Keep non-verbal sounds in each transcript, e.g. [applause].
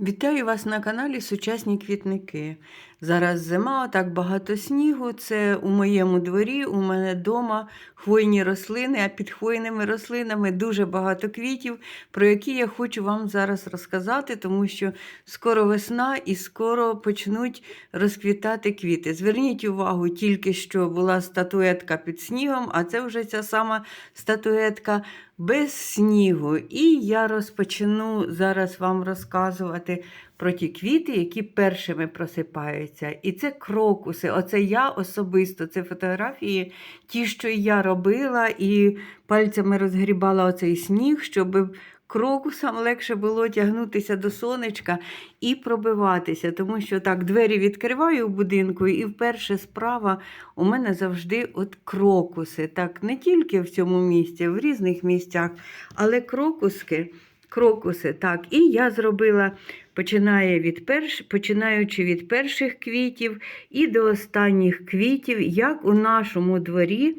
Вітаю вас на каналі Сучасні квітники. Зараз зима, так багато снігу. Це у моєму дворі, у мене вдома хвойні рослини, а під хвойними рослинами дуже багато квітів, про які я хочу вам зараз розказати, тому що скоро весна і скоро почнуть розквітати квіти. Зверніть увагу, тільки що була статуетка під снігом, а це вже ця сама статуетка без снігу. І я розпочну зараз вам розказувати про ті квіти, які першими просипаються. І це крокуси. Оце я особисто, це фотографії, ті, що я робила, і пальцями розгрібала оцей сніг, щоб. Крокусам легше було тягнутися до сонечка і пробиватися, тому що так, двері відкриваю в будинку, і вперше справа у мене завжди от крокуси. Так, не тільки в цьому місці, в різних місцях, але крокуски, крокуси. Так, і я зробила, починає від перш, починаючи від перших квітів і до останніх квітів, як у нашому дворі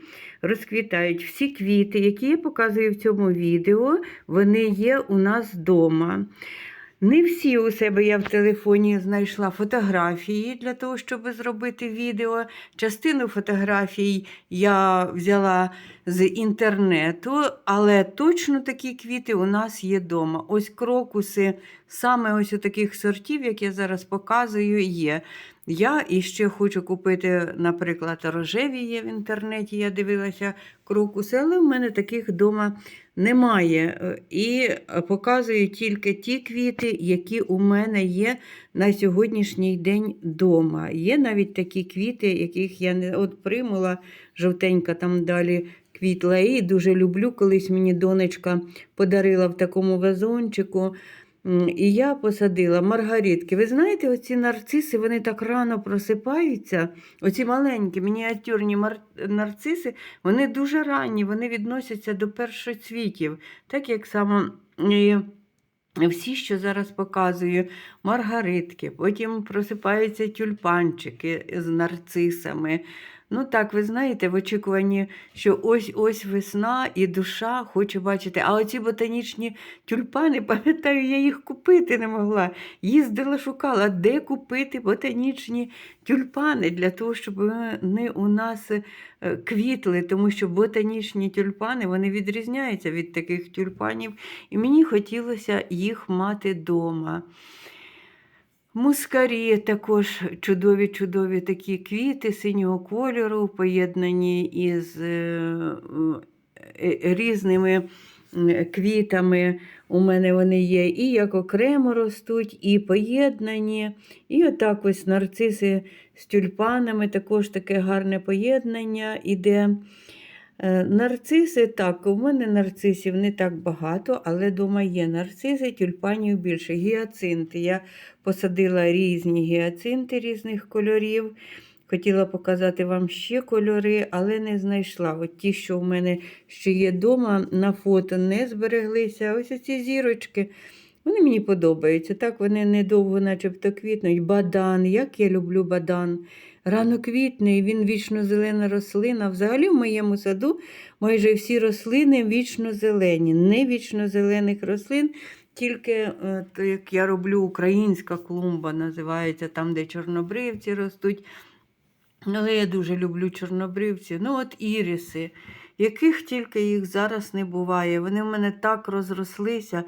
розквітають всі квіти, які я показую в цьому відео, вони є у нас вдома. Не всі у себе я в телефоні знайшла фотографії для того, щоб зробити відео. Частину фотографій я взяла з інтернету, але точно такі квіти у нас є вдома. Ось крокуси, саме ось у таких сортів, як я зараз показую, є. Я іще хочу купити, наприклад, рожеві є в інтернеті, я дивилася крокуси, але в мене таких вдома немає. Е, І показую тільки ті квіти, які у мене є на сьогоднішній день вдома. Є навіть такі квіти, яких я не от примула, жовтенька там далі квітла. І дуже люблю. Колись мені донечка подарила в такому вазончику. І я посадила маргаритки. Ви знаєте, оці нарциси вони так рано просипаються. Оці маленькі мініатюрні нарциси, вони дуже ранні, вони відносяться до першоцвітів, так як само і всі, що зараз показую, маргаритки, потім просипаються тюльпанчики з нарцисами. Ну так, ви знаєте, в очікуванні, що ось-ось весна і душа хоче бачити. А оці ботанічні тюльпани, [laughs] пам'ятаю, я їх купити не могла. Їздила, шукала, де купити ботанічні тюльпани для того, щоб вони у нас е, квітли, тому що ботанічні тюльпани вони відрізняються від таких тюльпанів, і мені хотілося їх мати вдома. Мускарі також чудові-чудові такі квіти синього кольору, поєднані із е, е, різними квітами. У мене вони є і як окремо ростуть, і поєднані. І отак ось нарциси з тюльпанами, також таке гарне поєднання іде. Е, Нарциси, так, у мене нарцисів не так багато, але вдома є нарциси, тюльпанів більше. Гіацинти. Я посадила різні гіацинти різних кольорів. Хотіла показати вам ще кольори, але не знайшла. От ті, що в мене ще є вдома, на фото не збереглися. Ось ці зірочки. Вони мені подобаються. Так, вони недовго начебто квітнуть. Бадан, як я люблю бадан. Раноквітний, він вічно зелена рослина. Взагалі в моєму саду майже всі рослини вічно зелені. Не вічно зелених рослин, тільки, е, то, як я роблю, українська клумба називається, там, де чорнобривці ростуть. Але я дуже люблю чорнобривці. Ну, от іріси, яких тільки їх зараз не буває. Вони в мене так розрослися.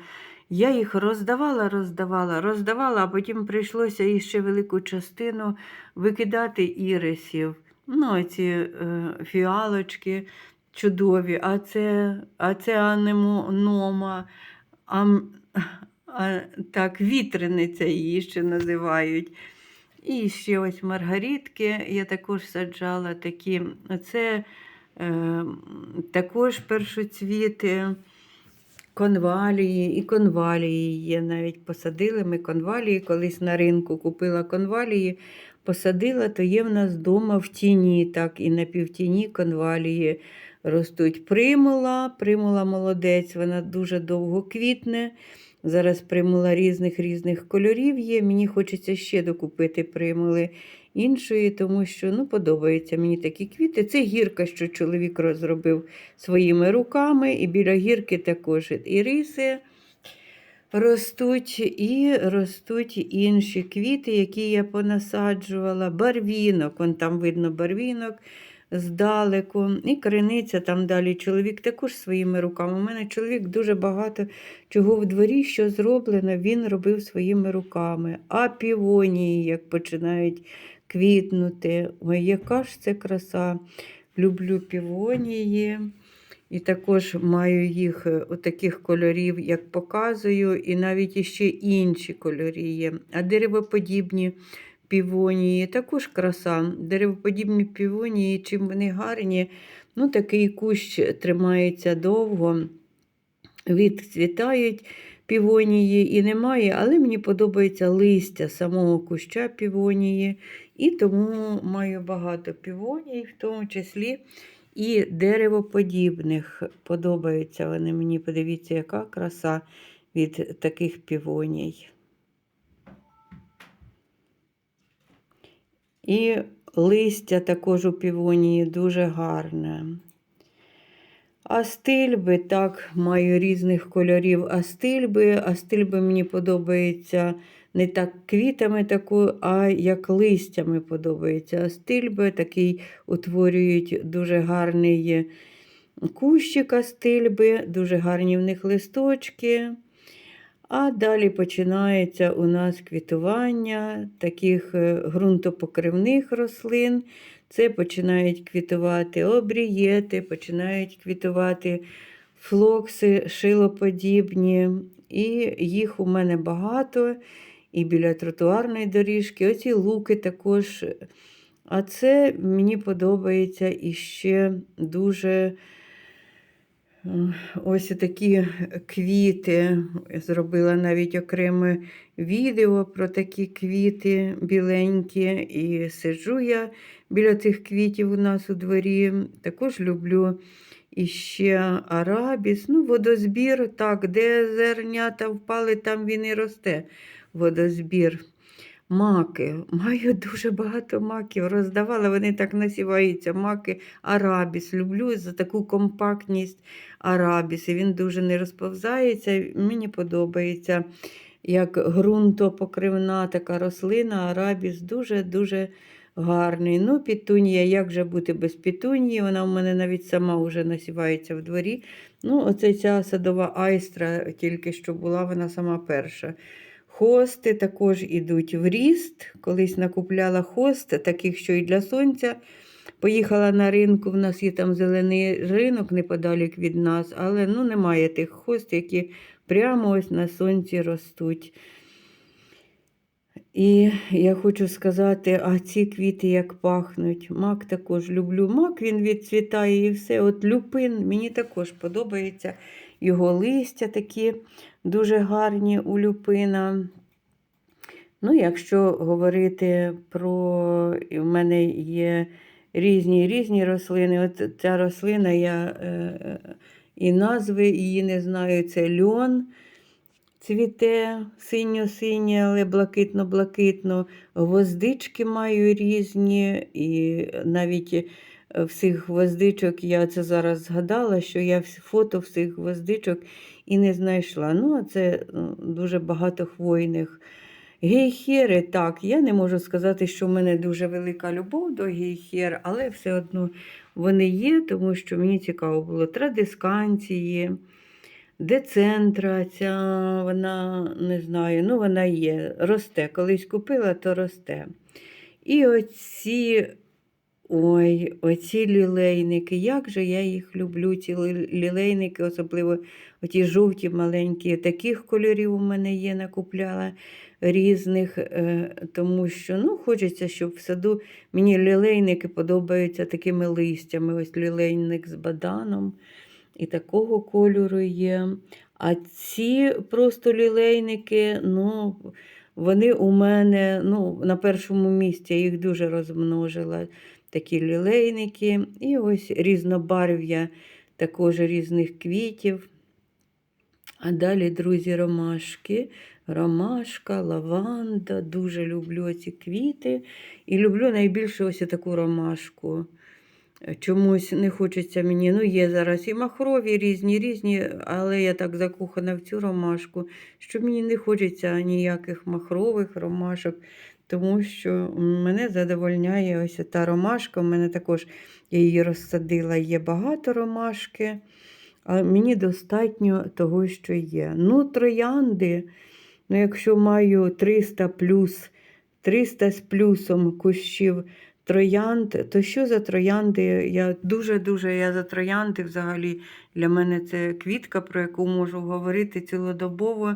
Я їх роздавала, роздавала, роздавала, а потім прийшлося іще велику частину викидати ірисів. Ну, ці е, фіалочки чудові, а це, а це анемонома, а, а, так, вітрениця її ще називають. І ще ось маргаритки я також саджала такі. Це е, також першоцвіти, конвалії, і конвалії є. Навіть посадили ми конвалії. Колись на ринку купила конвалії, посадила, то є в нас вдома в тіні, так, і на півтіні конвалії ростуть. Примула, примула молодець, вона дуже довго квітне. Зараз примула різних різних кольорів є. Мені хочеться ще докупити примули іншої, тому що ну, подобаються мені такі квіти. Це гірка, що чоловік розробив своїми руками, і біля гірки також іриси. Ростуть і ростуть інші квіти, які я понасаджувала. Барвінок, вон там видно барвінок здалеку. І криниця там далі. Чоловік також своїми руками. У мене чоловік дуже багато чого в дворі, що зроблено, він робив своїми руками. А півонії, як починають квітнути. Ой, яка ж це краса. Люблю півонії. І також маю їх е, у таких кольорів, як показую, і навіть іще інші кольори є. А деревоподібні півонії також краса. Деревоподібні півонії, чим вони гарні, ну такий кущ тримається довго, відцвітають півонії і немає, але мені подобається листя самого куща півонії, і тому маю багато півоній, в тому числі і деревоподібних. Подобаються вони мені. Подивіться, яка краса від таких півоній. І листя також у півонії дуже гарне. Астильби, так, маю різних кольорів астильби. Астильби мені подобаються не так квітами, таку, а як листями подобається. Астильби такий утворюють дуже гарний кущик астильби, дуже гарні в них листочки. А далі починається у нас квітування таких е, ґрунтопокривних рослин. Це починають квітувати обрієти, починають квітувати флокси шилоподібні. І їх у мене багато. І біля тротуарної доріжки. Оці луки також. А це мені подобається іще дуже. Ось такі квіти. Зробила навіть окреме відео про такі квіти біленькі. І сиджу я біля цих квітів у нас у дворі. Також люблю іще арабіс. Ну, водозбір, так, де зернята впали, там він і росте. Водозбір. Маки. Маю дуже багато маків. Роздавала, вони так насіваються. Маки арабіс. Люблю за таку компактність арабіс. І він дуже не розповзається. Мені подобається, як ґрунтопокривна така рослина, арабіс дуже-дуже гарний. Ну, пітунія, як же бути без пітунії? Вона в мене навіть сама вже насівається в дворі. Ну, оце ця садова айстра, тільки що була, вона сама перша. Хости також ідуть в ріст. Колись накупляла хости, таких, що і для сонця. Поїхала на ринку, в нас є там зелений ринок неподалік від нас, але ну, немає тих хост, які прямо ось на сонці ростуть. І я хочу сказати, а ці квіти як пахнуть. Мак також люблю. Мак він відцвітає і все. От люпин мені також подобається. Його листя такі дуже гарні у люпина. Ну, якщо говорити про, в мене є різні різні рослини. От ця рослина, я е, і назви її не знаю, це льон. Цвіте синьо-синє, але блакитно-блакитно. Гвоздички маю різні, і навіть всіх гвоздичок я це зараз згадала, що я фото всіх гвоздичок і не знайшла. Ну, а це дуже багато хвойних. Гейхери, так, я не можу сказати, що в мене дуже велика любов до гейхер, але все одно вони є, тому що мені цікаво було традисканції, децентра, ця вона не знаю, ну вона є, росте. Колись купила, то росте. І оці ой, оці лілейники, як же я їх люблю, ці лілейники, особливо оті жовті маленькі, таких кольорів у мене є, накупляла різних, е, тому що ну, хочеться, щоб в саду мені лілейники подобаються такими листями. Ось лілейник з баданом і такого кольору є. А ці просто лілейники, ну, вони у мене ну, на першому місці я їх дуже розмножила. Такі лілейники. І ось різнобарв'я також різних квітів. А далі, друзі, ромашки. Ромашка, лаванда. Дуже люблю ці квіти. І люблю найбільше ось таку ромашку. Чомусь не хочеться мені. Ну, є зараз і махрові різні, різні, але я так закохана в цю ромашку, що мені не хочеться ніяких махрових ромашок, тому що мене задовольняє ось та ромашка. У мене також я її розсадила, є багато ромашки. А мені достатньо того, що є. Ну, троянди, ну, якщо маю 300 плюс, 300 з плюсом кущів троянд, то що за троянди? Я дуже-дуже я за троянди взагалі. Для мене це квітка, про яку можу говорити цілодобово.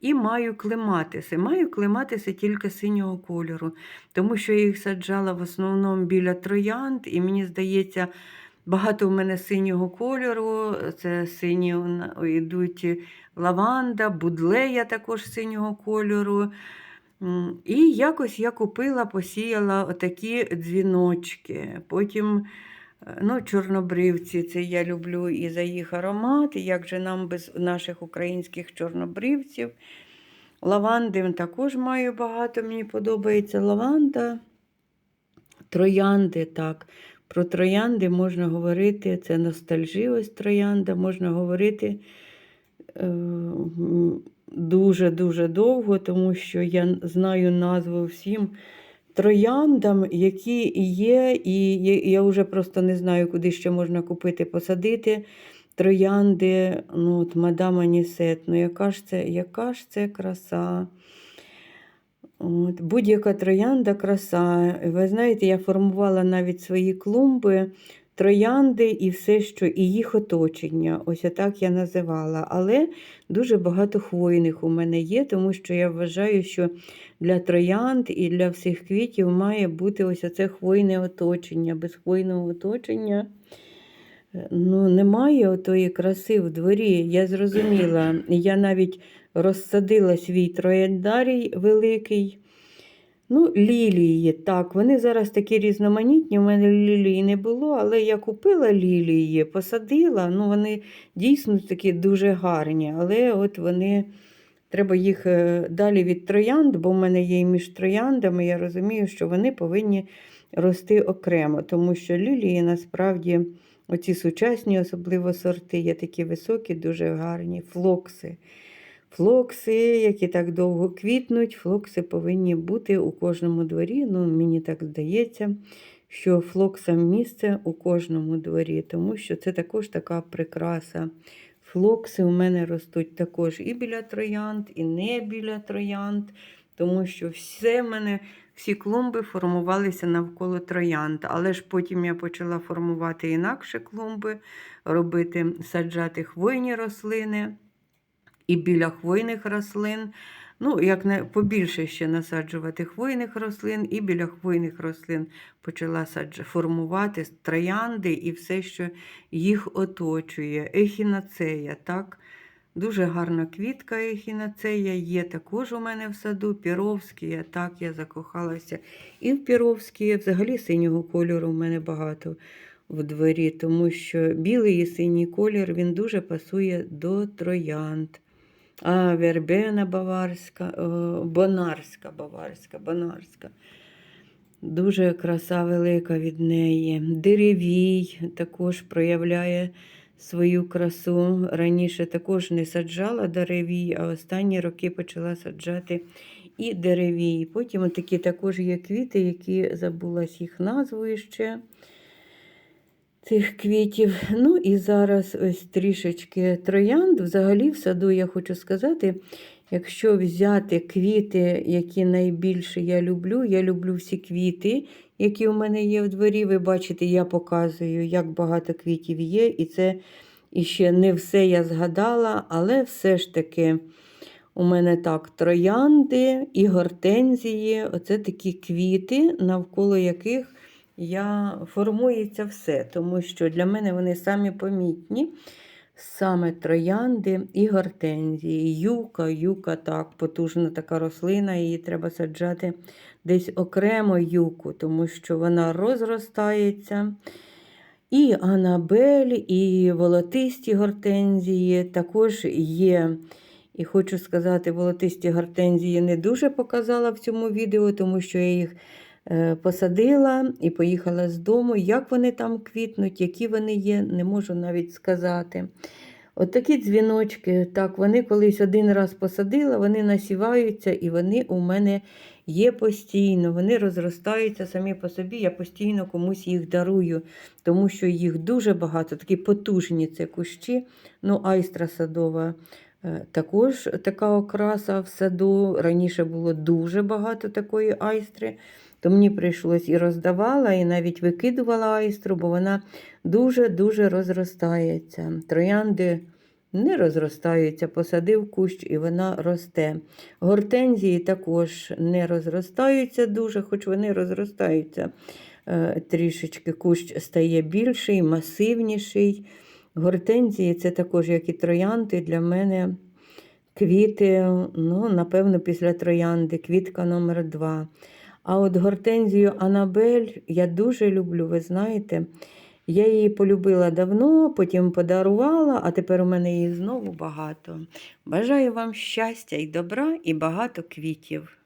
І маю клематиси. Маю клематиси тільки синього кольору, тому що я їх саджала в основному біля троянд, і мені здається, Багато в мене синього кольору, це сині йдуть лаванда, будлея також синього кольору. І якось я купила, посіяла отакі дзвіночки. Потім е, ну, чорнобривці, це я люблю і за їх аромат, і як же нам без наших українських чорнобривців. Лаванди також маю багато, мені подобається лаванда. Троянди, так. Про троянди можна говорити, це ностальжі, ось троянда, можна говорити е, дуже-дуже довго, тому що я знаю назву всім трояндам, які є, і я- вже просто не знаю, куди ще можна купити, посадити. Троянди, ну от мадам Анісет, ну яка ж це, яка ж це краса. От, будь-яка троянда краса. Ви знаєте, я формувала навіть свої клумби, троянди і все, що і їх оточення. Ось так я називала. Але дуже багато хвойних у мене є, тому що я вважаю, що для троянд і для всіх квітів має бути ось оце хвойне оточення. Без хвойного оточення. е, Ну, немає отої краси в дворі. Я зрозуміла. Я навіть розсадила свій трояндарій великий. Ну, лілії, так, вони зараз такі різноманітні. У мене лілії не було, але я купила лілії, посадила. Ну, вони дійсно такі дуже гарні, але от вони. Треба їх е, далі від троянд, бо в мене є і між трояндами. Я розумію, що вони повинні рости окремо, тому що лілії насправді, оці сучасні, особливо сорти, є такі високі, дуже гарні, флокси. Флокси, які так довго квітнуть, флокси повинні бути у кожному дворі. Ну, мені так здається, що флоксам місце у кожному дворі, тому що це також така прикраса. Флокси у мене ростуть також і біля троянд, і не біля троянд, тому що все в мене, всі клумби формувалися навколо троянд. Але ж потім я почала формувати інакше клумби, робити, саджати хвойні рослини і біля хвойних рослин. Ну, як не побільше ще насаджувати хвойних рослин, і біля хвойних рослин почала садж... формувати троянди і все, що їх оточує. Ехінацея, так? Дуже гарна квітка ехінацея є також у мене в саду. Піровські, так, я закохалася. І в Піровські, взагалі синього кольору в мене багато в дворі, тому що білий і синій колір він дуже пасує до троянд. А, вербена баварська, бонарська, баварська, бонарська. Дуже краса велика від неї. Деревій також проявляє свою красу. Раніше також не саджала деревій, а останні роки почала саджати і деревій. Потім такі також є квіти, які забулась їх назвою ще цих квітів. Ну і зараз ось трішечки троянд. Взагалі, в саду я хочу сказати, якщо взяти квіти, які найбільше я люблю, я люблю всі квіти, які у мене є в дворі. Ви бачите, я показую, як багато квітів є, і це іще не все я згадала, але все ж таки. У мене так троянди і гортензії. Оце такі квіти, навколо яких я формується все, тому що для мене вони самі помітні. Саме троянди і гортензії. Юка, юка так, потужна така рослина, її треба саджати десь окремо юку, тому що вона розростається. І анабель, і волотисті гортензії також є. І хочу сказати, волотисті гортензії не дуже показала в цьому відео, тому що я їх Посадила і поїхала з дому. Як вони там квітнуть, які вони є, не можу навіть сказати. От такі дзвіночки, так, вони колись один раз посадила, вони насіваються і вони у мене є постійно. Вони розростаються самі по собі. Я постійно комусь їх дарую, тому що їх дуже багато, такі потужні це кущі. Ну, айстра садова. е, Також така окраса в саду. Раніше було дуже багато такої айстри, то мені прийшлось і роздавала, і навіть викидувала айстру, бо вона дуже-дуже розростається. Троянди не розростаються, посадив кущ і вона росте. Гортензії також не розростаються дуже, хоч вони розростаються е, трішечки. Кущ стає більший, масивніший. Гортензії це також, як і троянди, для мене квіти, ну, напевно, після троянди, квітка номер два. А от гортензію Анабель я дуже люблю, ви знаєте. Я її полюбила давно, потім подарувала, а тепер у мене її знову багато. Бажаю вам щастя і добра і багато квітів.